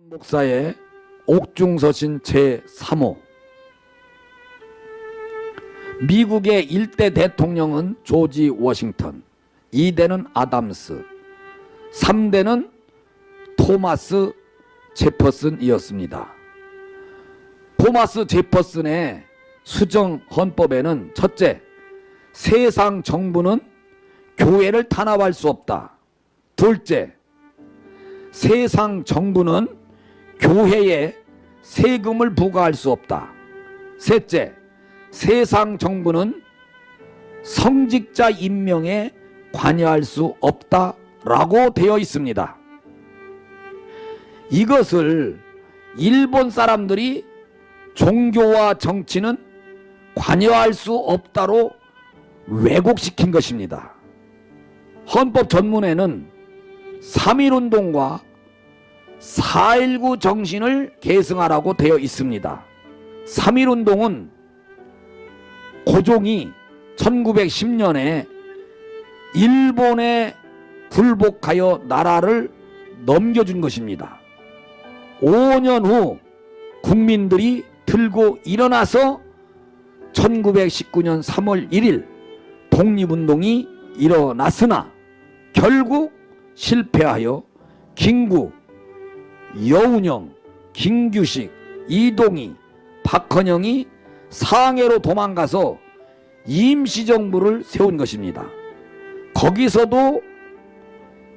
목사의 옥중서신 제3호 미국의 일대 대통령은 조지 워싱턴 2대는 아담스 3대는 토마스 제퍼슨이었습니다. 토마스 제퍼슨의 수정 헌법에는 첫째, 세상 정부는 교회를 탄압할 수 없다. 둘째, 세상 정부는 교회에 세금을 부과할 수 없다. 셋째, 세상 정부는 성직자 임명에 관여할 수 없다라고 되어 있습니다. 이것을 일본 사람들이 종교와 정치는 관여할 수 없다로 왜곡시킨 것입니다. 헌법 전문에는 3.1운동과 4.19 정신을 계승하라고 되어 있습니다. 3.1운동은 고종이 1910년에 일본에 굴복하여 나라를 넘겨준 것입니다. 5년 후 국민들이 들고 일어나서 1919년 3월 1일 독립운동이 일어났으나 결국 실패하여 김구, 여운형, 김규식, 이동희, 박헌영이 상해로 도망가서 임시정부를 세운 것입니다. 거기서도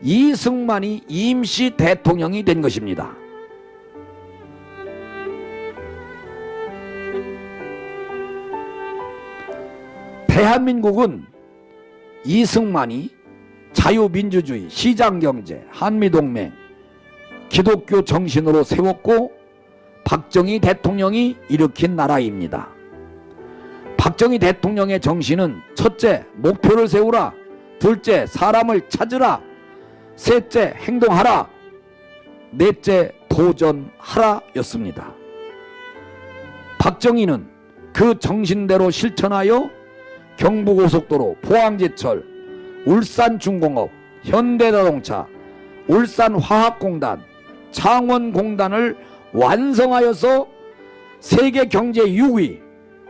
이승만이 임시 대통령이 된 것입니다. 대한민국은 이승만이 자유민주주의, 시장경제, 한미동맹, 기독교 정신으로 세웠고 박정희 대통령이 일으킨 나라입니다. 박정희 대통령의 정신은 첫째, 목표를 세우라. 둘째, 사람을 찾으라. 셋째, 행동하라. 넷째, 도전하라 였습니다. 박정희는 그 정신대로 실천하여 경부고속도로, 포항제철, 울산중공업, 현대자동차, 울산화학공단, 창원공단을 완성하여서 세계 경제 6위,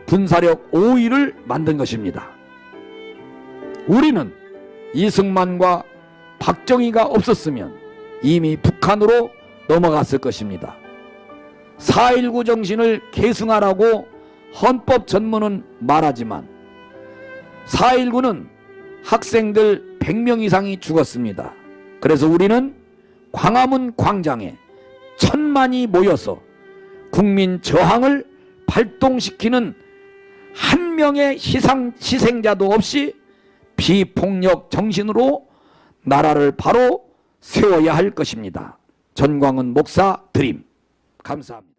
분사력 5위를 만든 것입니다. 우리는 이승만과 박정희가 없었으면 이미 북한으로 넘어갔을 것입니다. 4.19 정신을 계승하라고 헌법 전문은 말하지만 4.19는 학생들 100명 이상이 죽었습니다. 그래서 우리는 광화문 광장에 천만이 모여서 국민 저항을 발동시키는 한 명의 희상, 희생자도 없이 비폭력 정신으로 나라를 바로 세워야 할 것입니다. 전광훈 목사 드림. 감사합니다.